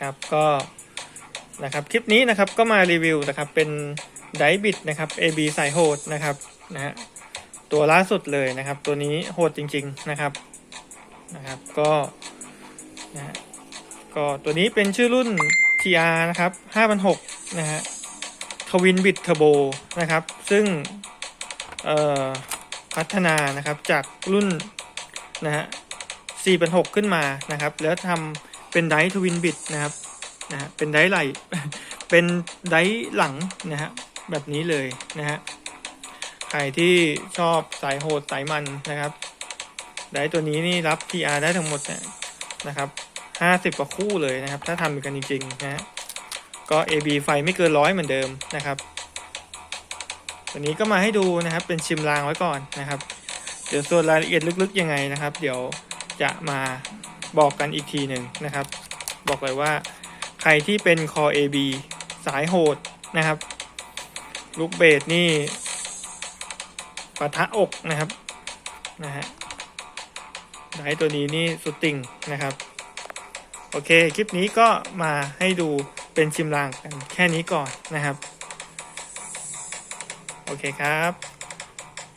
นะครับก็นะครับคลิปนี้นะครับก็มารีวิวนะครับเป็นไดบิดนะครับ AB สายโหดนะครับนะฮะตัวล่าสุดเลยนะครับ ตัวนี้โหดจริง ๆนะครับนะครับก็นะฮะก็ตัวนี้เป็นชื่อรุ่น TR นะครับ5,600นะฮะทวินบิดเทอร์โบนะครับ ซึ่งเอ่อพัฒนานะครับจากรุ่นนะฮะ4,600ขึ้นมานะครับ แล้วทำ เป็นไดทวินบิดนะครับนะฮะเป็นไดไหลเป็นไดหลังนะฮะแบบนี้เลยนะฮะใครที่ชอบสายโหดสายมันนะครับไดตัวนี้นี่รับ TR ได้ทั้งหมดเนี่ยนะครับห้าสิบกว่าคู่เลยนะครับ ถ้าทำกันจริงๆนะฮะก็ AB ไฟไม่เกินร้อยเหมือนเดิมนะครับวันนี้ก็มาให้ดูนะครับเป็นชิมรางไว้ก่อนนะครับ เดี๋ยวส่วนรายละเอียดลึกๆยังไงนะครับ เดี๋ยวจะมา บอกกันอีกทีหนึ่งนะครับ บอกเลยว่าใครที่เป็นคอ AB สายโหดนะครับ ลูกเบสนี่ปะทะอกนะครับนะฮะไดตัวนี้นี่สุดติ่งนะครับ โอเค คลิปนี้ก็มาให้ดูเป็นชิมรางกันแค่นี้ก่อนนะครับ โอเคครับ